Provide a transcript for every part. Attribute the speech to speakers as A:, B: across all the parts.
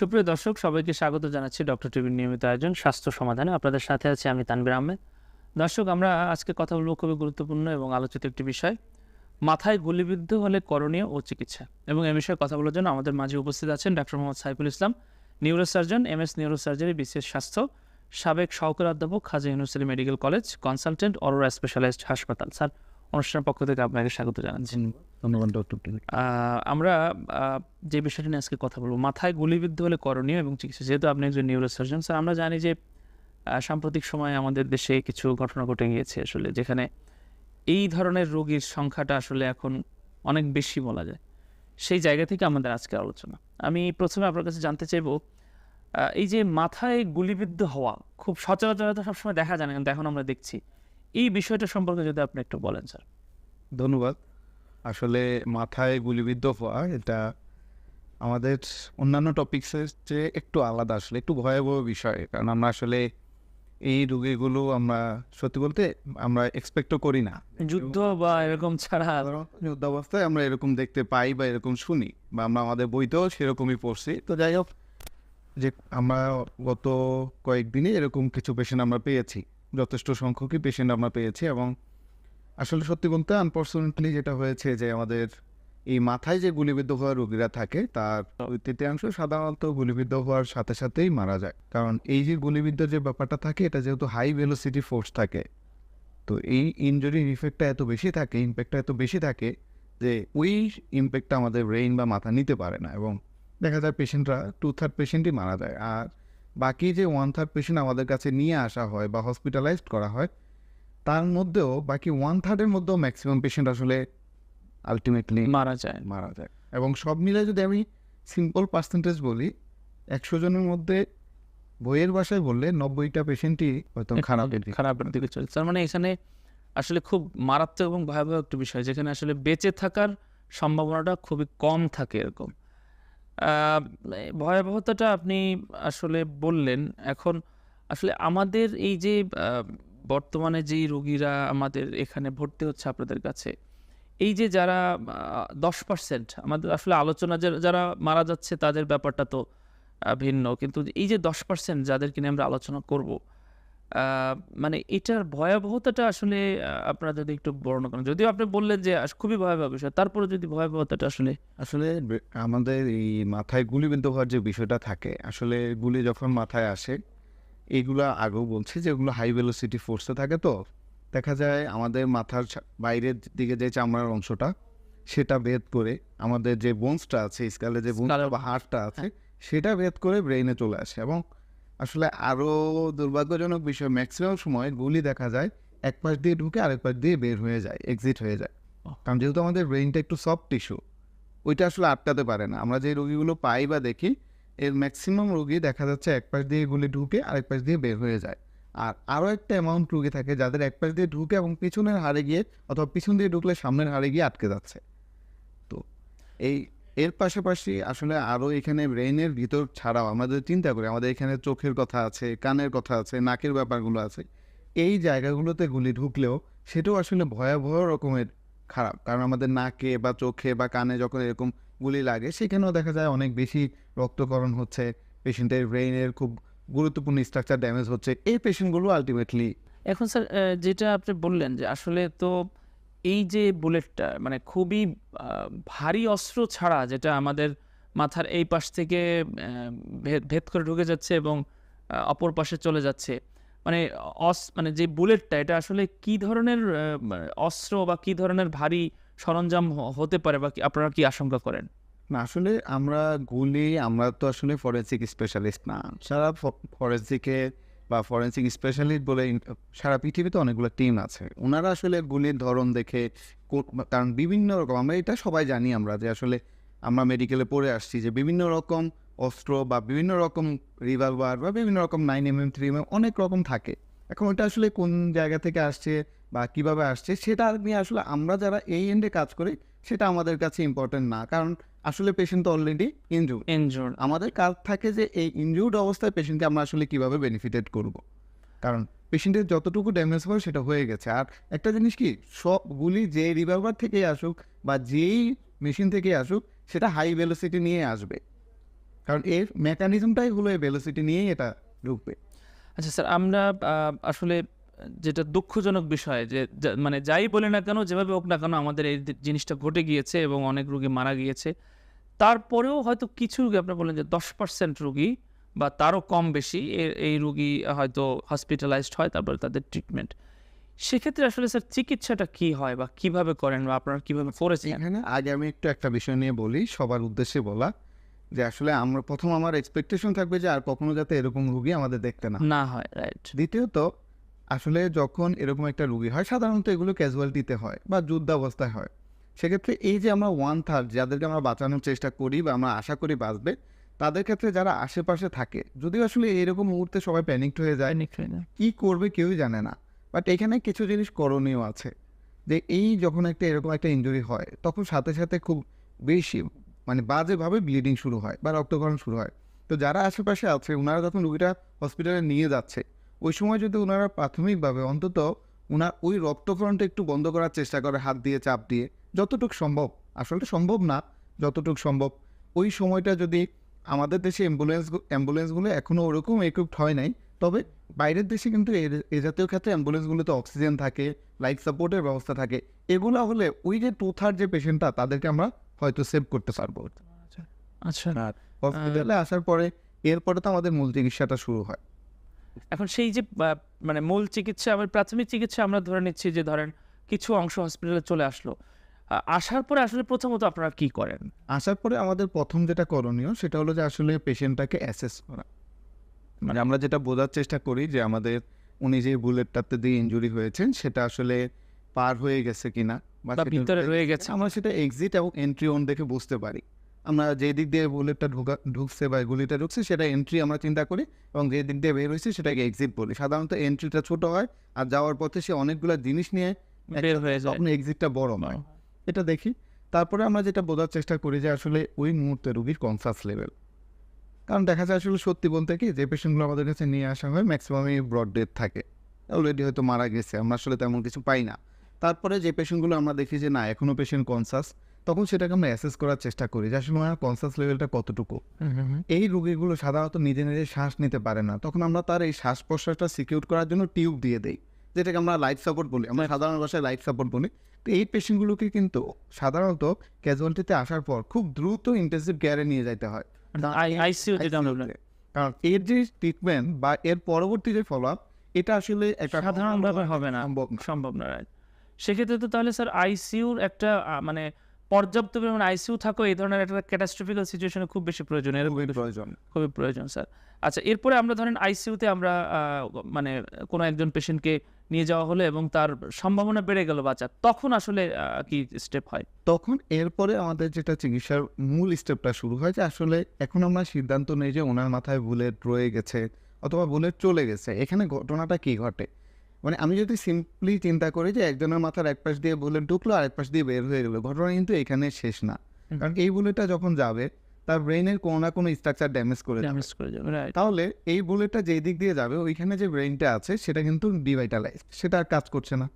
A: সুপ্রিয় দর্শক, সবাইকে স্বাগত জানাচ্ছি ডক্টর টিভির নিয়মিত আয়োজন, স্বাস্থ্য সমাধানে। আপনাদের সাথে আছি আমি তানবির আহমেদ। দর্শক, আমরা আজকে কথা বলব খুবই গুরুত্বপূর্ণ এবং আলোচিত একটি বিষয়, মাথায় গুলিবিদ্ধ হলে করণীয় ও চিকিৎসা। এবং এ বিষয়ে কথা বলার জন্য আমাদের মাঝে উপস্থিত আছেন doctor Mohammad Saiful Islam neurosurgeon M S neurosurgery বিশেষ স্বাস্থ্য সাবেক সহকারী অধ্যাপক Khaja university medical college consultant Aurora specialised হাসপাতাল স্যার, অনুষ্ঠানের পক্ষ থেকে আপনাকে স্বাগত জানাচ্ছি।
B: ধন্যবাদ ডক্টর
A: আমরা যে বিষয়টি নিয়ে আজকে কথা বলব মাথায় গুলিবিদ্ধ হলে করণীয় এবং চিকিৎসা যেহেতু আপনি একজন নিউরোসার্জন স্যার আমরা জানি যে সাম্প্রতিক সময়ে আমাদের দেশে কিছু ঘটনা ঘটে গিয়েছে আসলে যেখানে এই ধরনের রোগীর সংখ্যাটা আসলে এখন অনেক বেশি বলা যায়। সেই জায়গা থেকে আমাদের আজকে আলোচনা। আমি প্রথমে আপনার কাছে জানতে চাইব এই যে মাথায় গুলিবিদ্ধ হওয়া খুব সচরাচর তো সবসময় দেখা যায় না কিন্তু এখন আমরা দেখছি। এই বিষয়টা সম্পর্কে যদি আপনি একটু বলেন স্যার।
B: ধন্যবাদ। আসলে মাথায় গুলিবিদ্ধ হওয়া এটা আমাদের অন্যান্য টপিক্সের চেয়ে একটু আলাদা আসলে একটু ভয়াবহ বিষয়। কারণ আমরা আসলে এই রোগীগুলো আমরা সত্যি বলতে আমরা এক্সপেক্টও করি না।
A: যুদ্ধ বা এরকম ছাড়া
B: সাধারণত যুদ্ধ অবস্থায় আমরা এরকম দেখতে পাই বা এরকম শুনি বা আমরা আমাদের বইতেও সেরকমই পড়ছি। তো যাই হোক যে আমরা গত কয়েকদিনে এরকম কিছু পেশেন্ট আমরা পেয়েছি যথেষ্ট সংখ্যকই পেশেন্ট আমরা পেয়েছি এবং আসলে সত্যি বলতে আনফর্চুনেটলি যেটা হয়েছে যে আমাদের এই মাথায় যে গুলিবিদ্ধ হওয়া রোগীরা থাকে, তার তৃতীয়াংশ সাধারণত গুলিবিদ্ধ হওয়ার সাথে সাথেই মারা যায়। কারণ এই যে গুলিবিদ্ধ যে ব্যাপারটা থাকে, এটা যেহেতু হাই ভেলোসিটি ফোর্স থাকে, তো এই ইনজুরির ইফেক্টটা এত বেশি থাকে ইম্প্যাক্টটা এত বেশি থাকে যে ওই ইম্প্যাক্টটা আমাদের ব্রেইন বা মাথা নিতে পারে না এবং দেখা যায় পেশেন্টরা টু থার্ড পেশেন্টই মারা যায়। আর বাকি যে ওয়ান থার্ড পেশেন্ট আমাদের কাছে নিয়ে আসা হয় বা হসপিটালাইজড করা হয় তার মধ্যেও বাকি ওয়ান থার্ডের মধ্যেও ম্যাক্সিমাম পেশেন্ট আসলে আলটিমেটলি
A: মারা যায়।
B: মারা যায়। এবং সব মিলে যদি আমি সিম্পল পার্সেন্টেজ বলি একশো জনের মধ্যে বইয়ের বাসায় বললে নব্বইটা পেশেন্টই হয়তো খারাপ দিকে
A: খারাপের দিকে চলছে তার মানে এখানে আসলে খুব মারাত্মক এবং ভয়াবহ একটা বিষয় যেখানে আসলে বেঁচে থাকার সম্ভাবনাটা খুবই কম থাকে এরকম। ভয়াবহতাটা আপনি আসলে বললেন। এখন আসলে আমাদের এই যে বর্তমানে যেই রোগীরা আমাদের এখানে ভর্তি হচ্ছে আপনাদের কাছে, এই যে যারা দশ পার্সেন্ট আমাদের আসলে আলোচনা যারা মারা যাচ্ছে তাদের ব্যাপারটা তো ভিন্ন। কিন্তু এই যে দশ পার্সেন্ট যাদেরকে নিয়ে আমরা আলোচনা করব মানে এটার ভয়াবহতাটা আসলে আপনারা যদি একটু বর্ণনা করেন। যদিও আপনি বললেন যে খুবই ভয়াবহ বিষয়, তারপরে যদি ভয়াবহতাটা আসলে
B: আসলে আমাদের এই মাথায় গুলিবিদ্ধ হওয়ার যে বিষয়টা থাকে, আসলে গুলি যখন মাথায় আসে এইগুলা আগেও বলছি যে এগুলো হাই ভেলোসিটি ফোর্সে থাকে তো। দেখা যায় আমাদের মাথার বাইরের দিকে যে চামড়ার অংশটা সেটা ভেদ করে আমাদের যে বোনসটা আছে স্কালে যে বোনসটা বা হাড়টা আছে সেটা ভেদ করে ব্রেইনে চলে আসে এবং আসলে আরও দুর্ভাগ্যজনক বিষয় ম্যাক্সিমাম সময় গুলি দেখা যায় এক পাশ দিয়ে ঢুকে আরেক পাশ দিয়ে বের হয়ে যায় এক্সিট হয়ে যায়। কারণ যেহেতু আমাদের ব্রেইনটা একটু সফট টিস্যু ওইটা আসলে আটকাতে পারে না। আমরা যে রোগীগুলো পাই বা দেখি এর ম্যাক্সিমাম রোগী দেখা যাচ্ছে এক পাশ দিয়ে গুলি ঢুকে আরেক পাশ দিয়ে বের হয়ে যায়। আর আরও একটা অ্যামাউন্ট রোগী থাকে যাদের এক পাশ দিয়ে ঢুকে এবং পিছনের হাড়ে গিয়ে অথবা পিছন দিয়ে ঢুকলে সামনের হাড়ে গিয়ে আটকে যাচ্ছে। তো এই, এর পাশাপাশি আসলে আরও এখানে ব্রেইনের ভিতর ছাড়াও আমাদের চিন্তা করি, আমাদের এখানে চোখের কথা আছে, কানের কথা আছে, নাকের ব্যাপারগুলো আছে, এই জায়গাগুলোতে গুলি ঢুকলেও সেটাও আসলে ভয়াবহ রকমের খারাপ। কারণ আমাদের নাকে বা চোখে বা কানে যখন এরকম গুলি লাগে। সেখানেও দেখা যায় অনেক বেশি রক্তকরণ হচ্ছে পেশেন্টের ব্রেইনের খুব গুরুত্বপূর্ণ স্ট্রাকচার ড্যামেজ হচ্ছে। এই পেশেন্টগুলো আলটিমেটলি
A: এখন স্যার যেটা আপনি বললেন যে আসলে তো এই যে বুলেটটা মানে খুবই ভারী অস্ত্র ছাড়া যেটা আমাদের মাথার এই পাশ থেকে ভেদ করে ঢুকে যাচ্ছে এবং অপর পাশে চলে যাচ্ছে। মানে অস মানে যে বুলেটটা, এটা আসলে কি ধরনের অস্ত্র বা কি ধরনের ভারী সরঞ্জাম হতে পারে বা আপনারা কি আশঙ্কা করেন?
B: না, আসলে আমরা গুলি, আমরা তো আসলে ফরেন্সিক স্পেশালিস্ট না। সারা ফরেন্সিকে বা ফরেন্সিক স্পেশালিস্ট বলে সারা পৃথিবীতে অনেকগুলো টিম আছে। ওনারা আসলে গুলির ধরন দেখে কারণ বিভিন্ন রকম, আমরা এটা সবাই জানি আমরা যে আসলে আমরা মেডিকেলে পড়ে আসছি যে বিভিন্ন রকম অস্ত্র বা বিভিন্ন রকম রিভলভার বা বিভিন্ন রকম nine M M three M অনেক রকম থাকে। এখন ওটা আসলে কোন জায়গা থেকে আসছে বা কীভাবে আসছে সেটা নিয়ে আসলে আমরা যারা এই এন্ডে কাজ করি সেটা আমাদের কাছে ইম্পর্টেন্ট না। কারণ আসলে পেশেন্ট তো অলরেডি ইনজুর
A: এনজোর
B: আমাদের কাজ থাকে যে এই ইনজুর্ড অবস্থায় পেশেন্টকে আমরা আসলে কীভাবে বেনিফিটেড করব। কারণ পেশেন্টের যতটুকু ড্যামেজ হয় সেটা হয়ে গেছে। আর একটা জিনিস কি সবগুলি যে রিভাইভার থেকেই আসুক বা যেই মেশিন থেকেই আসুক সেটা হাই ভেলোসিটি নিয়ে আসবে। কারণ এর মেকানিজমটাই হলো এই ভেলোসিটি নিয়েই এটা ঢুকবে।
A: আচ্ছা স্যার আমরা আসলে যেটা দুঃখজনক বিষয় যে মানে যাই বলে না কেন যেভাবে হোক না কেন আমাদের এই জিনিসটা ঘটে গিয়েছে এবং অনেক রুগী মারা গিয়েছে। তারপরেও হয়তো কিছু রুগী আপনি বলেন যে দশ পার্সেন্ট রুগী বা তারও কম বেশি এই রুগী হয়তো হসপিটালাইজড হয় তারপরে তাদের ট্রিটমেন্ট সেক্ষেত্রে আসলে স্যার চিকিৎসাটা কি হয় বা কীভাবে করেন বা আপনারা কীভাবে করেছেন?
B: এখানে আগে আমি একটু একটা বিষয় নিয়ে বলি সবার উদ্দেশ্যে বলা যে আসলে আমরা প্রথম আমার এক্সপেকটেশন থাকবে যে আর কখনো যাতে এরকম রুগী আমাদের দেখতে না
A: না হয় রাইট
B: দ্বিতীয়ত আসলে যখন এরকম একটা রুগী হয় সাধারণত এগুলো ক্যাজুয়ালিটিতে হয় বা যুদ্ধাবস্থায় হয়। সেক্ষেত্রে এই যে আমরা ওয়ান থার্ড যাদেরকে আমরা বাঁচানোর চেষ্টা করি বা আমরা আশা করি বাঁচবে তাদের ক্ষেত্রে যারা আশেপাশে থাকে যদিও আসলে এরকম মুহূর্তে সবাই প্যানিকড হয়ে যায় কি করবে কেউই জানে না। বাট এখানে কিছু জিনিস করণীয় আছে যে এই যখন একটা এরকম একটা ইনজুরি হয় তখন সাথে সাথে খুব বেশি মানে বাজেভাবে ব্লিডিং শুরু হয় বা রক্তক্ষরণ শুরু হয়। তো যারা আশেপাশে আছে ওনারা যখন রুগীটা হসপিটালে নিয়ে যাচ্ছে ওই সময় যদি ওনারা প্রাথমিকভাবে অন্তত ওনার ওই রক্তক্ষরণটা একটু বন্ধ করার চেষ্টা করে হাত দিয়ে চাপ দিয়ে যতটুকু সম্ভব আসলে সম্ভব না যতটুকু সম্ভব ওই সময়টা যদি আমাদের দেশে অ্যাম্বুলেন্স অ্যাম্বুলেন্সগুলো এখনও ওরকম ইকুইপড হয় নাই তবে বাইরের দেশে কিন্তু এ- এ জাতীয় ক্ষেত্রে অ্যাম্বুলেন্সগুলোতে অক্সিজেন থাকে লাইফ সাপোর্টের ব্যবস্থা থাকে এগুলো হলে ওই যে টু থার্ড যে পেশেন্টটা তাদেরকে আমরা হয়তো সেভ করতে পারব।
A: আচ্ছা আর
B: হসপিটালে আসার পরে এরপরে তো আমাদের মূল চিকিৎসাটা শুরু হয়।
A: এখন সেই যে মানে মূল চিকিৎসা আমার প্রাথমিক চিকিৎসা আমরা ধরে নিচ্ছি যে ধরেন কিছু অংশ হসপিটালে চলে আসলো। আসার পরে আসলে প্রথমত আপনারা কি করেন?
B: আসার পরে আমাদের প্রথম যেটা করণীয় সেটা হলো যে আসলে পেশেন্টটাকে অ্যাসেস করা। মানে আমরা যেটা বোঝার চেষ্টা করি যে আমাদের উনি যে বুলেটটাতে দিয়ে ইঞ্জুরি হয়েছেন সেটা আসলে পার হয়ে গেছে কিনা
A: বা ভিতরে রয়ে গেছে
B: আমরা সেটা এক্সিট এবং এন্ট্রি অন দেখে বুঝতে পারি। আমরা যে দিক দিয়ে বুলেটটা ঢুকা ঢুকছে বা গুলিটা ঢুকছে সেটা এন্ট্রি আমরা চিন্তা করি এবং যে দিক দিয়ে বের হয়েছে সেটাকে এক্সিট বলি। সাধারণত এন্ট্রিটা ছোট হয় আর যাওয়ার পথে সে অনেকগুলো জিনিস নিয়ে
A: বের হয়ে যায়।
B: এক্সিটটা বড় নয়। এটা দেখি। তারপরে আমরা যেটা বোঝার চেষ্টা করি যে আসলে ওই মুহূর্তে রুগীর কনসাস লেভেল কারণ দেখা যায় আসলে সত্যি বলতে কি যে পেশেন্টগুলো আমাদের কাছে নিয়ে আসা হয় ম্যাক্সিমামই ব্রড ডেথ থাকে। অলরেডি হয়তো মারা গেছে আমরা আসলে তেমন কিছু পাই না। তারপরে যে পেশেন্টগুলো আমরা দেখি যে না এখনও পেশেন্ট কনসাস তখন সেটাকে আমরা অ্যাসেস করার চেষ্টা করি যে আসলে ওনার কনসাস লেভেলটা কতটুকু। এই রোগীগুলো সাধারণত নিজে নিজে শ্বাস নিতে পারে না। তখন আমরা তার এই শ্বাস প্রশ্বাসটা সিকিউর করার জন্য টিউব দিয়ে দেই যেটাকে আমরা লাইফ সাপোর্ট বলি। আমরা সাধারণ ভাষায় লাইফ সাপোর্ট বলি। তো এই পেশেন্টগুলোকে কিন্তু সাধারণত ক্যাজুয়ালিটিতে আসার পর খুব দ্রুত ইন্টেন্সিভ কেয়ারে নিয়ে যেতে হয়।
A: আমরা
B: কারণ এর যে ট্রিটমেন্ট বা এর পরবর্তী যে ফলো এটা আসলে একটা
A: সাধারণভাবে হবে না।
B: সম্ভব না।
A: সেক্ষেত্রে তো তাহলে স্যার আইসিইউর একটা মানে পর্যাপ্ত পরিমাণ আইসিইউ থাকো এই ধরনের একটা ক্যাটাস্ট্রফিক্যাল সিচুয়েশনে খুব বেশি প্রয়োজন
B: খুবই প্রয়োজন।
A: খুবই প্রয়োজন স্যার আচ্ছা এরপরে আমরা ধরেন আইসিইউতে আমরা মানে কোনো একজন পেশেন্টকে নিয়ে যাওয়া হলো এবং তার সম্ভাবনা বেড়ে গেল বাঁচার তখন আসলে কি স্টেপ হয়?
B: তখন এরপরে আমাদের যেটা চিকিৎসার মূল স্টেপটা শুরু হয় যে আসলে এখন আমরা সিদ্ধান্ত নেই যে ওনার মাথায় বুলেট রয়ে গেছে অথবা বুলেট চলে গেছে। এখানে ঘটনাটা কি ঘটে? মানে আমি যদি সিম্পলি চিন্তা করি যে একজনের মাথার এক পাশ দিয়ে বুলেট ঢুকলো আর এক পাশ দিয়ে বের হয়ে গেলো ঘটনা কিন্তু এখানে শেষ না। কারণ এই বুলেটটা যখন যাবে তার ব্রেনের কোনো না কোনো স্ট্রাকচার ড্যামেজ করে।
A: ড্যামেজ করে যাবে
B: তাহলে এই বুলেটটা যেই দিক দিয়ে যাবে ওইখানে যে ব্রেনটা আছে সেটা কিন্তু ডিভাইটালাইজ সেটা আর কাজ করছে না।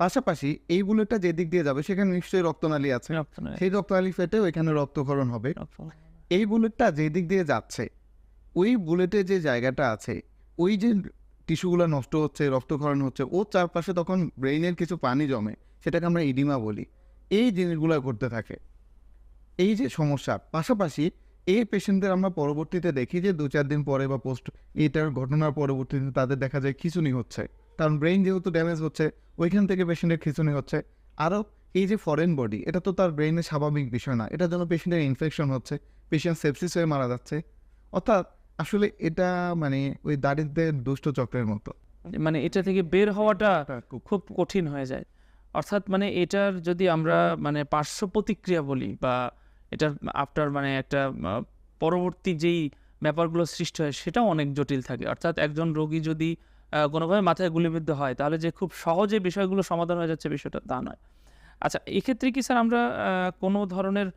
B: পাশাপাশি এই বুলেটটা যে দিক দিয়ে যাবে সেখানে নিশ্চয়ই রক্তনালী আছে। সেই রক্তনালী ফেটে ওইখানে রক্তক্ষরণ হবে। এই বুলেটটা যে দিক দিয়ে যাচ্ছে ওই বুলেটে যে জায়গাটা আছে ওই যে টিস্যুগুলো নষ্ট হচ্ছে, রক্তক্ষরণ হচ্ছে ওর চারপাশে তখন ব্রেইনের কিছু পানি জমে, সেটাকে আমরা ইডিমা বলি। এই জিনিসগুলো করতে থাকে। এই যে সমস্যা, পাশাপাশি এই পেশেন্টদের আমরা পরবর্তীতে দেখি যে দু চার দিন পরে বা পোস্ট, এটার ঘটনার পরবর্তীতে তাদের দেখা যায় খিচুনি হচ্ছে। কারণ ব্রেইন যেহেতু ড্যামেজ হচ্ছে, ওইখান থেকে পেশেন্টের খিচুনি হচ্ছে। আরও এই যে ফরেন বডি, এটা তো তার ব্রেইনের স্বাভাবিক বিষয় না এটার জন্য পেশেন্টের ইনফেকশন হচ্ছে, পেশেন্ট সেপসিস হয়ে মারা যাচ্ছে। অর্থাৎ আসলে এটা মানে ওই দারিদ্রের দুষ্ট চক্রের মতো।
A: মানে এটা থেকে বের হওয়াটা
B: খুব
A: কঠিন। হয়ে যায়। অর্থাৎ মানে এটার যদি আমরা মানে পার্শ্ব প্রতিক্রিয়া বলি বা এটার আফটার মানে একটা পরবর্তী যেই ব্যাপারগুলো সৃষ্টি হয় সেটাও অনেক জটিল থাকে। অর্থাৎ একজন রোগী যদি কোনোভাবে মাথায় গুলিবিদ্ধ হয় তাহলে যে খুব সহজে বিষয়গুলো সমাধান হয়ে যাচ্ছে বিষয়টা তা নয়। আচ্ছা এক্ষেত্রে কি স্যার আমরা কোনো ধরনের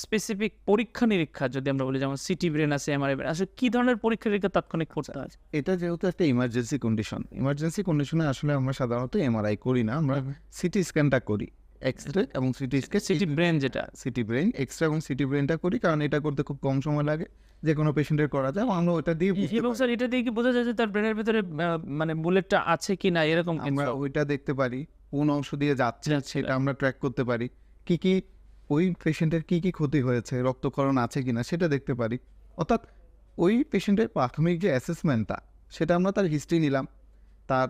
A: স্পেসিফিক পরীক্ষা নিরীক্ষা যদি আমরা বলি যেমন সিটি ব্রেন আছে এমআরআই ব্রেন আসলে কি ধরনের পরীক্ষা নিরীক্ষা তাৎক্ষণিক করতে হয়?
B: এটা যেহেতু একটা ইমার্জেন্সি কন্ডিশন ইমার্জেন্সি কন্ডিশনে আসলে আমরা সাধারণত এমআরআই করি না আমরা সিটি স্ক্যানটা করি এক্স রে এবং সিটি স্ক্যান
A: সিটি ব্রেন যেটা।
B: সিটি ব্রেন এক্সট্রা এবং সিটি ব্রেনটা করি কারণ এটা করতে খুব কম সময় লাগে যে কোনো পেশেন্টের করা যায় আমরা ওটা দিয়ে
A: এবং স্যার এটা দিয়ে কি বোঝা যায় যে তার ব্রেনের ভিতরে মানে বুলেটটা আছে কি না এরকম
B: আমরা ওইটা দেখতে পারি কোন অংশ দিয়ে যাচ্ছে। সেটা আমরা ট্র্যাক করতে পারি কি কি ওই পেশেন্টের কী কী ক্ষতি হয়েছে রক্তকরণ আছে কিনা সেটা দেখতে পারি। অর্থাৎ ওই পেশেন্টের প্রাথমিক যে অ্যাসেসমেন্টটা সেটা আমরা তার হিস্ট্রি নিলাম, তার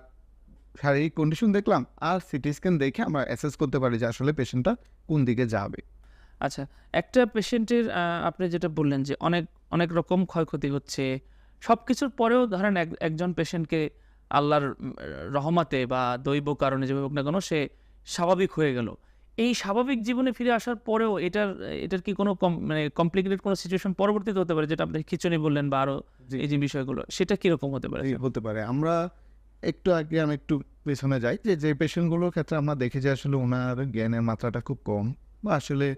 B: শারীরিক কন্ডিশন দেখলাম, আর সিটি স্ক্যান দেখে আমরা অ্যাসেস করতে পারি যে আসলে পেশেন্টটা কোন দিকে যাবে।
A: আচ্ছা একটা পেশেন্টের আপনি যেটা বললেন যে অনেক অনেক রকম ক্ষয়ক্ষতি হচ্ছে সব কিছুর পরেও ধরেন এক- একজন পেশেন্টকে আল্লাহর রহমাতে বা দৈব কারণে যেভাবে হোক না কেন সে স্বাভাবিক হয়ে গেল। এই স্বাভাবিক জীবনে ফিরে আসার পরেও এটার এটার কি কোনো মানে কমপ্লিকেটেড কোনো সিচুয়েশন পরবর্তীতে হতে পারে? যেটা আপনি খিচুনি বললেন বা
B: আরও।
A: এই যে বিষয়গুলো সেটা কীরকম হতে পারে
B: হতে পারে। আমরা একটু আগে আমি একটু পেছনে যাই যে যে পেশেন্টগুলোর ক্ষেত্রে আমরা দেখি যে আসলে ওনার জ্ঞানের মাত্রাটা খুব কম বা আসলে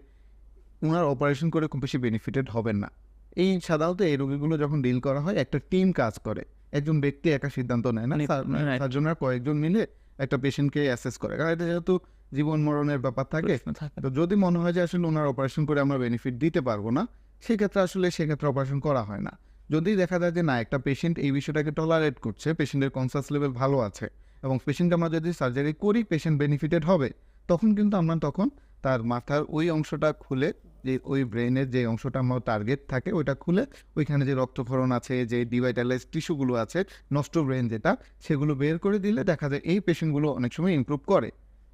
B: ওনার অপারেশন করে খুব বেশি বেনিফিটেড হবেন না। এই সাধারণত এই রোগীগুলো যখন ডিল করা হয় একটা টিম কাজ করে। একজন ব্যক্তি একা সিদ্ধান্ত নেয় না
A: মানে- right.
B: সার্জনরা কয়েকজন মিলে একটা পেশেন্টকে অ্যাসেস করে। কারণ এটা যেহেতু জীবন মরণের ব্যাপার থাকে। তো যদি মনে হয় যে আসলে ওনার অপারেশন করে আমরা বেনিফিট দিতে পারব না সেক্ষেত্রে আসলে সেক্ষেত্রে অপারেশন করা হয় না। যদি দেখা যায় যে না একটা পেশেন্ট এই বিষয়টাকে টলারেট করছে পেশেন্টের কনসাস লেভেল ভালো আছে এবং পেশেন্ট আমরা যদি সার্জারি করি পেশেন্ট বেনিফিটেড হবে তখন কিন্তু আমরা তখন তার মাথার ওই অংশটা খুলে যে ওই ব্রেনের যে অংশটা আমার টার্গেট থাকে ওইটা খুলে ওইখানে যে রক্তক্ষরণ আছে যে ডিভাইটালাইজ টিস্যুগুলো আছে নষ্ট ব্রেন যেটা সেগুলো বের করে দিলে দেখা যায় এই পেশেন্টগুলো অনেক সময় ইমপ্রুভ করে।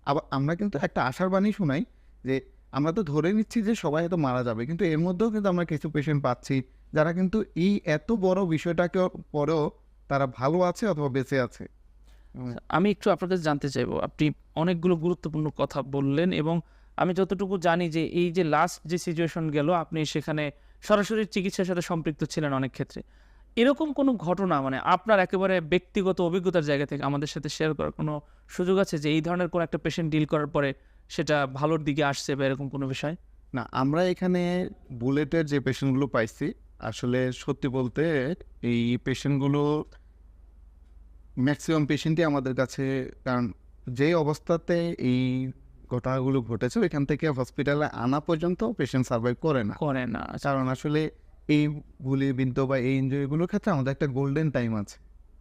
B: আবার আমরা কিন্তু একটা আশার বাণী শোনাই যে আমরা তো ধরে নিচ্ছি যে সবাই হয়তো মারা যাবে, কিন্তু এর মধ্যেও কিন্তু আমরা কিছু পেশেন্ট পাচ্ছি যারা কিন্তু এই এত বড় বিষয়টাকে পরেও তারা ভালো আছে অথবা বেঁচে আছে।
A: আমি একটু আপনার কাছে জানতে চাইব, আপনি অনেকগুলো গুরুত্বপূর্ণ কথা বললেন এবং আমি যতটুকু জানি যে এই যে লাস্ট যে সিচুয়েশন গেল, আপনি সেখানে সরাসরি চিকিৎসার সাথে সম্পৃক্ত ছিলেন অনেক ক্ষেত্রে। এরকম কোনো ঘটনা মানে আপনার একেবারে ব্যক্তিগত অভিজ্ঞতার জায়গা থেকে আমাদের সাথে শেয়ার করার কোনো সুযোগ আছে যে এই ধরনের কোনো একটা পেশেন্ট ডিল করার পরে সেটা ভালোর দিকে আসছে বা এরকম কোনো বিষয়?
B: না আমরা এখানে বুলেটের যে পেশেন্টগুলো পাইছি আসলে সত্যি বলতে এই পেশেন্টগুলো ম্যাক্সিমাম পেশেন্টই আমাদের কাছে কারণ যে অবস্থাতে এই ঘটনাগুলো ঘটেছে ওইখান থেকে হসপিটালে আনা পর্যন্ত পেশেন্ট সার্ভাইভ করে না।
A: করে না আচ্ছা,
B: কারণ আসলে এই গুলি বিদ্ধ বা এই ইঞ্জুরিগুলোর ক্ষেত্রে আমাদের একটা গোল্ডেন টাইম আছে।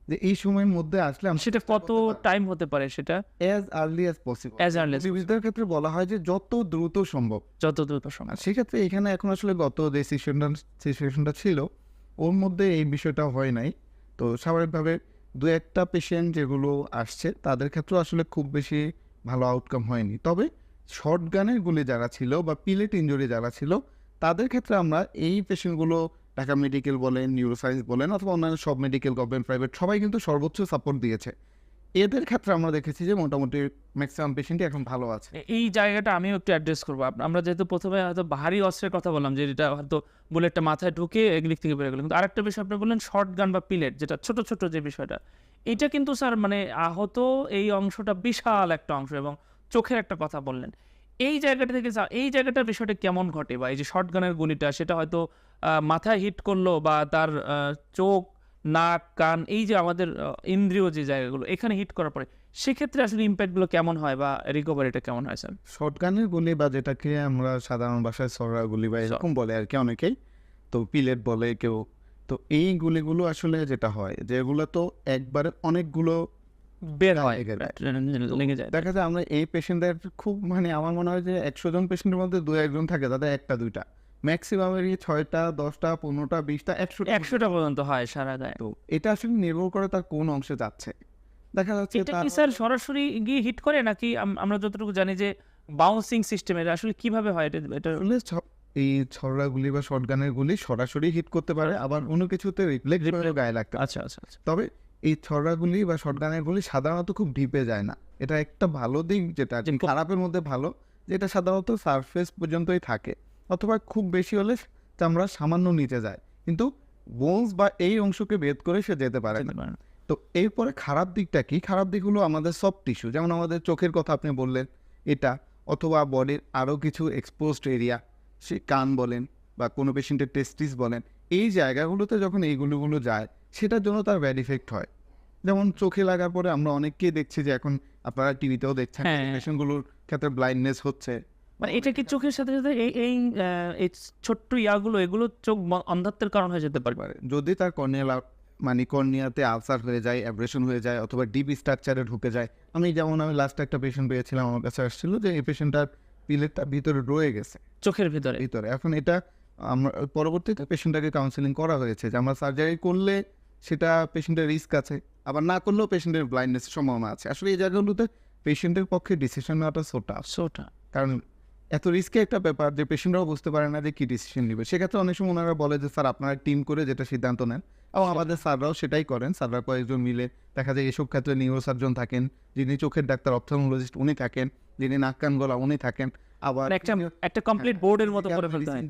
B: যে এই সময়ের মধ্যে আসলে
A: সেটা কত টাইম হতে পারে সেটা?
B: As early as possible
A: early as
B: বিদ্যার ক্ষেত্রে বলা হয় যে যত দ্রুত সম্ভব।
A: যত দ্রুত সম্ভব।
B: সেক্ষেত্রে এখানে এখন আসলে গত যে সিচুয়েশনটা সিচুয়েশনটা ছিল ওর মধ্যে এই বিষয়টা হয় নাই। তো স্বাভাবিকভাবে দু একটা পেশেন্ট যেগুলো আসছে তাদের ক্ষেত্রেও আসলে খুব বেশি ভালো আউটকাম হয়নি। তবে শর্ট গানের গুলি যারা ছিল বা পিলেট ইঞ্জুরি যারা ছিল তাদের ক্ষেত্রে আমরা এই পেশেন্টগুলো ঢাকা মেডিকেল বলেন নিউরোসায়েন্স বলেন অথবা অন্যান্য সব মেডিকেল গভর্নমেন্ট প্রাইভেট সবাই কিন্তু সর্বোচ্চ সাপোর্ট দিয়েছে। এদের ক্ষেত্রে আমরা দেখেছি যে মোটামুটি ম্যাক্সিমাম পেশেন্টই এখন ভালো আছে।
A: এই জায়গাটা আমিও একটু অ্যাড্রেস করব। আমরা যেহেতু প্রথমে হয়তো ভারী অস্ত্রের কথা বললাম, যে এটা হয়তো বুলেটটা মাথায় ঢুকে এগুলিক থেকে বেরো গেলো কিন্তু আরেকটা বিষয় আপনি বললেন শর্ট গান বা পিলেট যেটা ছোট ছোট যে বিষয়টা, এটা কিন্তু স্যার মানে আহত এই অংশটা বিশাল একটা অংশ এবং চোখের একটা কথা বললেন। এই জায়গাটা থেকে এই জায়গাটার বিষয়টা কেমন ঘটে বা এই যে শর্ট গানের গুলিটা সেটা হয়তো মাথায় হিট করল বা তার চোখ নাক কান এই যে আমাদের ইন্দ্রিয় যে জায়গাগুলো এখানে হিট করার পরে সেক্ষেত্রে আসলে ইম্প্যাক্টগুলো কেমন হয় বা রিকভারিটা কেমন হয় স্যার
B: শর্টগানের গুলি বা যেটাকে আমরা সাধারণ ভাষায় সরা গুলি বা এরকম বলে আর কি অনেকেই তো পিলেট বলে কেউ তো এই গুলিগুলো আসলে যেটা হয় যেগুলো তো একবারে অনেকগুলো
A: বের হয়।
B: দেখা যায় আমরা এই পেশেন্টদের খুব মানে আমার মনে হয় যে একশো জন পেশেন্টের মধ্যে দু একজন থাকে তাদের একটা দুইটা। ম্যাক্সিমামেরই ছয়টা দশটা পনেরোটা বিশটা একশো
A: একশোটা পর্যন্ত হয় সারা গায়ে
B: তো এটা আসলে নির্ভর করে তার কোন অংশে যাচ্ছে। দেখা যাচ্ছে
A: এটা কি স্যার সরাসরি গিয়ে হিট করে নাকি আমরা যতটুকু জানি যে বাউন্সিং সিস্টেমের আসলে কীভাবে হয়? এটা এটা
B: এই ছড়া গুলি বা শর্টগানের গুলি সরাসরি হিট করতে পারে আবার অন্য কিছুতে রিফ্লেক্ট গায়ে লাগতে
A: আচ্ছা আচ্ছা আচ্ছা।
B: তবে এই ছড়াগুলি বা শর্টগানের গুলি সাধারণত খুব ডিপে যায় না। এটা একটা ভালো দিক যেটা খারাপের মধ্যে ভালো যেটা সাধারণত সারফেস পর্যন্তই থাকে অথবা খুব বেশি হলে চামড়া সামান্য নিচে যায়। কিন্তু বোনস বা এই অংশকে ভেদ করে সে যেতে পারে না। তো এরপরে খারাপ দিকটা কি? খারাপ দিক হলো আমাদের সব টিস্যু যেমন আমাদের চোখের কথা আপনি বললেন এটা অথবা বডির আরও কিছু এক্সপোজড এরিয়া সে কান বলেন বা কোনো পেশেন্টের টেস্টিস বলেন এই জায়গাগুলোতে যখন এইগুলোগুলো যায় সেটার জন্য তার ব্যাড ইফেক্ট হয়। যেমন চোখে লাগার পরে আমরা অনেককেই দেখছি যে এখন আপনারা টিভিতেও দেখছেন। পেশেন্টগুলোর ক্ষেত্রে ব্লাইন্ডনেস হচ্ছে।
A: মানে এটা কি চোখের সাথে সাথে এই এই ছোট্ট ইয়াগুলো এগুলো চোখ অন্ধত্বের কারণ হয়ে যেতে পারে?
B: পারে। যদি তার কর্নিয়াল মানে কর্নিয়াতে আলসার হয়ে যায় অ্যাব্রেশন হয়ে যায় অথবা ডিপি স্ট্রাকচারে ঢুকে যায়। আমি যেমন আমি লাস্ট একটা পেশেন্ট পেয়েছিলাম আমার কাছে আসছিল যে এই পেশেন্টটার পিলেটটা ভিতরে রয়ে গেছে।
A: চোখের ভিতরে?
B: ভিতরে। এখন এটা আমরা পরবর্তীতে পেশেন্টটাকে কাউন্সিলিং করা হয়েছে যে আমরা সার্জারি করলে সেটা পেশেন্টের রিস্ক আছে। আবার না করলেও পেশেন্টের ব্লাইন্ডনেস সম্ভাবনা আছে। আসলে এই জায়গাগুলোতে পেশেন্টের পক্ষে ডিসিশন নেওয়াটা সোটা
A: সোটা
B: কারণ এত রিস্কি একটা ব্যাপার যে পেশেন্টরাও বুঝতে পারে না যে কী ডিসিশন নেবে। সেক্ষেত্রে অনেক সময় ওনারা বলে যে স্যার আপনারা টিম করে যেটা সিদ্ধান্ত নেন। এবং আমাদের স্যাররাও সেটাই করেন। স্যাররা কয়েকজন মিলে দেখা যায় এসব ক্ষেত্রে নিউরোসার্জন থাকেন যিনি চোখের ডাক্তার অপথলমোলজিস্ট উনি থাকেন যিনি নাক কান গলা উনি থাকেন। আবার
A: মানে একটা একটা কমপ্লিট বোর্ডের মতো করে ফেলতে হয়।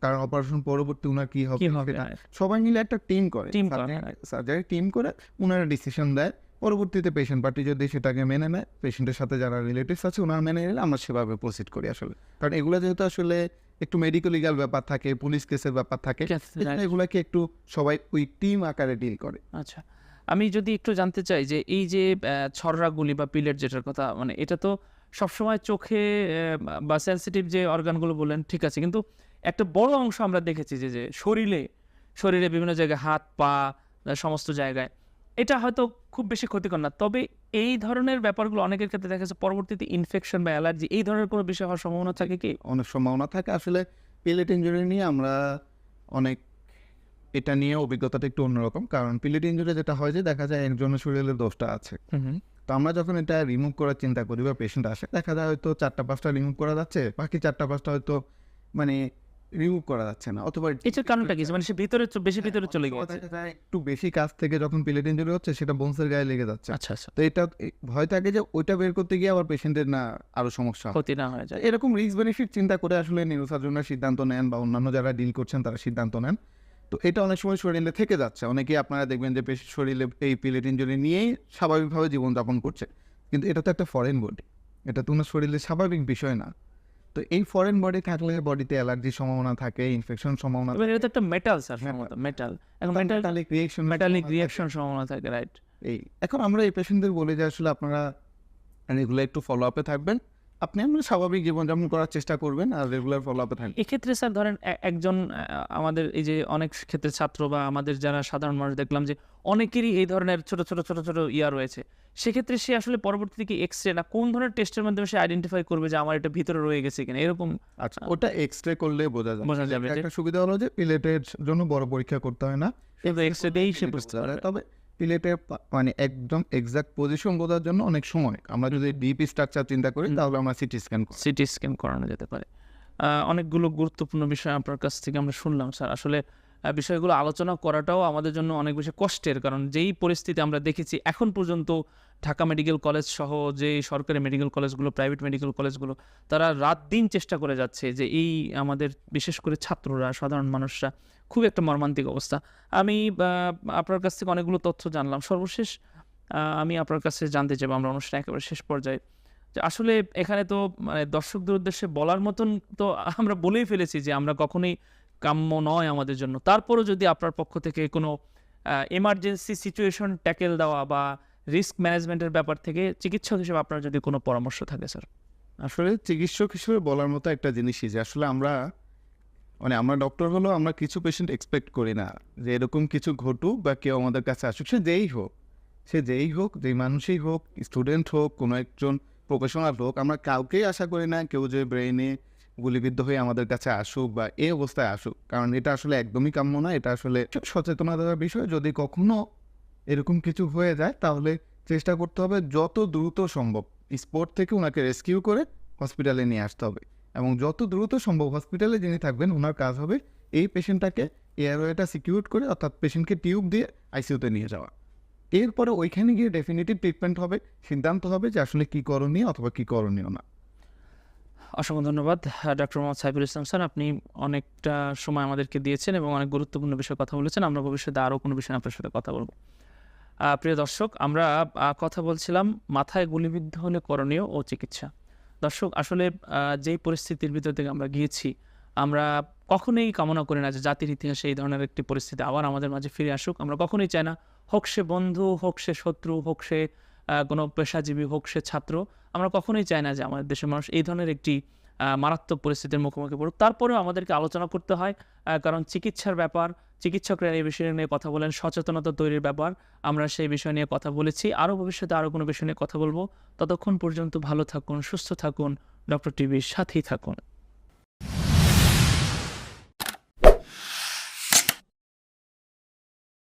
B: কারণ অপারেশন পরবর্তী উনার কি হবে সবাই মিলে একটা টিম করে
A: করে,
B: সার্জারি টিম করে উনারা ডিসিশন দেয়। পরবর্তীতে পেশেন্ট পার্টি যদি সেটাকে মেনে নেয় পেশেন্টের সাথে যারা রিলেটিভস আছে ওনারা মেনে নিলে আমরা সেভাবে প্রসিড করি আসলে। কারণ এগুলো যেহেতু আসলে একটু মেডিকেল লিগাল ব্যাপার থাকে পুলিশ কেসের ব্যাপার থাকে. এগুলাকে একটু সবাই ওই টিম আকারে ডিল করে।
A: আচ্ছা আমি যদি একটু জানতে চাই যে এই যে আহ, ছড়রাগুলি বা পিলেট যেটার কথা মানে এটা তো সবসময় চোখে বা সেন্সিটিভ যে অর্গানগুলো বললেন ঠিক আছে। কিন্তু একটা বড় অংশ আমরা দেখেছি যে যে শরীরে শরীরে বিভিন্ন জায়গায় হাত পা সমস্ত জায়গায় এটা হয়তো খুব বেশি ক্ষতিকর না। তবে এই ধরনের ব্যাপারগুলো অনেকের ক্ষেত্রে দেখা যাচ্ছে পরবর্তীতে ইনফেকশন বা অ্যালার্জি এই ধরনের কোনো বিষয় হওয়ার সম্ভাবনা থাকে কি?
B: অনেক সম্ভাবনা থাকে। আসলে পিলেট ইঞ্জুরি নিয়ে আমরা অনেক এটা নিয়ে অভিজ্ঞতাটা একটু অন্যরকম। কারণ পিলেট ইঞ্জুরি যেটা হয় যে দেখা যায় একজনের শরীরে দোষটা আছে। তো আমরা যখন এটা রিমুভ করার চিন্তা করি বা পেশেন্ট আসে দেখা যায় হয়তো চারটা পাঁচটা রিমুভ করা যাচ্ছে বাকি চারটা পাঁচটা হয়তো মানে রিমুভ করা যাচ্ছে না অথবা
A: এটার কারণটা কি? মানে সে ভিতরে বেশি ভিতরে চলে গেছে
B: একটু বেশি কাছ থেকে যখন পিলেট ইঞ্জুরি হচ্ছে সেটা বোনসের গায়ে লেগে যাচ্ছে।
A: আচ্ছা আচ্ছা।
B: তো এটা ভয় থাকে যে ওইটা বের করতে গিয়ে আবার পেশেন্টের না আরও সমস্যা হয়।
A: ক্ষতি না হয়ে যায়।
B: এরকম রিস্ক বেনিফিট চিন্তা করে আসলে নিউরোসার্জনরা সিদ্ধান্ত নেন বা অন্যান্য যারা ডিল করছেন তারা সিদ্ধান্ত নেন। তো এটা অনেক সময় শরীরে থেকে যাচ্ছে। অনেকেই আপনারা দেখবেন যে পেশ- শরীরে এই পিলেট ইঞ্জুরি নিয়েই স্বাভাবিকভাবে জীবনযাপন করছে। কিন্তু এটা তো একটা ফরেন বডি এটা তো ওনার শরীরে স্বাভাবিক বিষয় না। তো এই ফরেন বডি থাকলে বডিতে অ্যালার্জির সম্ভাবনা থাকে ইনফেকশন সম্ভাবনা
A: এটা একটা মেটাল স্যার মেটাল এখন metal
B: metallic reaction
A: metallic reaction সম্ভাবনা থাকে। রাইট
B: এই এখন আমরা এই পেশেন্টদের বলি যে আসলে আপনারা রেগুলার একটু ফলো আপে থাকবেন। আপনি আপনার স্বাভাবিক জীবনযাপন করার চেষ্টা করবেন আর রেগুলার ফলো আপে থাকবেন।
A: এক্ষেত্রে স্যার ধরেন একজন আমাদের এই যে অনেক ক্ষেত্রে ছাত্র বা আমাদের যারা সাধারণ মানুষ দেখলাম যে অনেকেরই এই ধরনের ছোট ছোট ছোট ছোট ইয়া রয়েছে। সেক্ষেত্রে সে আসলে পরবর্তীতে কি এক্স রে না কোন ধরনের টেস্টের মাধ্যমে সে আইডেন্টিফাই করবে যে আমার এটা ভিতরে রয়ে গেছে কিনা? এরকম
B: আচ্ছা ওটা এক্স রে করলে বোঝা যায়
A: বোঝা যাবে
B: একটা সুবিধা হলো যে পিলেটের জন্য বড় পরীক্ষা করতে হয় না।
A: এক্স রে দিয়েই সে
B: বুঝতে পারে তবে পিলেটের পা- মানে একদম এক্সাক্ট পজিশন বোঝার জন্য অনেক সময় আমরা যদি ডিপি স্ট্রাকচার চিন্তা করি তাহলে আমরা সিটি স্ক্যান
A: সিটি স্ক্যান করানো যেতে পারে। অনেকগুলো গুরুত্বপূর্ণ বিষয় আপনার কাছ থেকে আমরা শুনলাম স্যার। আসলে বিষয়গুলো আলোচনা করাটাও আমাদের জন্য অনেক বেশি কষ্টের কারণ যেই পরিস্থিতি আমরা দেখেছি এখন পর্যন্ত ঢাকা মেডিকেল কলেজ সহ যে সরকারি মেডিকেল কলেজগুলো প্রাইভেট মেডিকেল কলেজগুলো তারা রাত দিন চেষ্টা করে যাচ্ছে যে এই আমাদের বিশেষ করে ছাত্ররা সাধারণ মানুষরা খুব একটা মর্মান্তিক অবস্থা। আমি আপনার কাছ থেকে অনেকগুলো তথ্য জানলাম। সর্বশেষ আমি আপনার কাছে জানতে চাইব আমরা অনুষ্ঠান একেবারে শেষ পর্যায়ে। যে আসলে এখানে তো মানে দর্শকদের উদ্দেশ্যে বলার মতন তো আমরা বলেই ফেলেছি যে আমরা কখনোই কাম্য নয় আমাদের জন্য। তারপরও যদি আপনার পক্ষ থেকে কোনো এমার্জেন্সি সিচুয়েশন ট্যাকেল দেওয়া বা রিস্ক ম্যানেজমেন্টের ব্যাপার থেকে চিকিৎসক হিসেবে আপনার যদি কোনো পরামর্শ থাকে স্যার
B: আসলে চিকিৎসক হিসেবে বলার মতো একটা জিনিসই যে আসলে আমরা মানে আমরা ডক্টর হলো আমরা কিছু পেশেন্ট এক্সপেক্ট করি না যে এরকম কিছু ঘটুক বা কেউ আমাদের কাছে আসুক। সে যেই হোক, সে যেই হোক, যেই মানুষই হোক স্টুডেন্ট হোক, কোনো একজন প্রফেশনাল হোক, আমরা কাউকেই আশা করি না কেউ যে ব্রেইনে গুলিবিদ্ধ হয়ে আমাদের কাছে আসুক বা এই অবস্থায় আসুক। কারণ এটা আসলে একদমই কাম্য না, এটা আসলে সচেতনতার বিষয়। যদি কখনো এরকম কিছু হয়ে যায়, তাহলে চেষ্টা করতে হবে যত দ্রুত সম্ভব। স্পট থেকে ওনাকে রেস্কিউ করে হসপিটালে নিয়ে আসতে হবে। এবং যত দ্রুত সম্ভব হসপিটালে যিনি থাকবেন ওনার কাজ হবে এই পেশেন্টটাকে এয়ারওয়েটা সিকিউর করে, অর্থাৎ পেশেন্টকে টিউব দিয়ে আইসিউতে নিয়ে যাওয়া। এরপরে ওইখানে গিয়ে ডেফিনেটিভ ট্রিটমেন্ট হবে, সিদ্ধান্ত হবে যে আসলে কী করণীয় অথবা কী করণীয় না।
A: অসংখ্য ধন্যবাদ ডক্টর মোহাম্মদ সাইফুল ইসলাম স্যার। আপনি অনেকটা সময় আমাদেরকে দিয়েছেন এবং অনেক গুরুত্বপূর্ণ বিষয়ে কথা বলেছেন। আমরা ভবিষ্যতে আরও কোনো বিষয়ে আপনার সাথে কথা বলব। প্রিয় দর্শক, আমরা কথা বলছিলাম, মাথায় গুলিবিদ্ধ হলে করণীয় ও চিকিৎসা। দর্শক, আসলে যেই পরিস্থিতির ভিতর থেকে আমরা গিয়েছি, আমরা কখনোই কামনা করি না যে জাতির ইতিহাসে এই ধরনের একটি পরিস্থিতি আবার আমাদের মাঝে ফিরে আসুক। আমরা কখনোই চাই না হোক সে বন্ধু, হোক সে শত্রু, হোক সে কোনো পেশাজীবী, হোক সে ছাত্র, আমরা কখনোই চাই না যে আমাদের দেশের মানুষ এই ধরনের একটি মারাত্মক পরিস্থিতির মুখোমুখি পড়ুক। তারপরেও আমাদেরকে আলোচনা করতে হয় কারণ চিকিৎসার ব্যাপার, চিকিৎসকরা এই বিষয় নিয়ে কথা বলেন, সচেতনতা তৈরির ব্যাপার, আমরা সেই বিষয় নিয়ে কথা বলেছি। আরও ভবিষ্যতে আরও কোনো বিষয় নিয়ে কথা বলব। ততক্ষণ পর্যন্ত ভালো থাকুন, সুস্থ থাকুন। ডক্টর টিভির সাথেই থাকুন।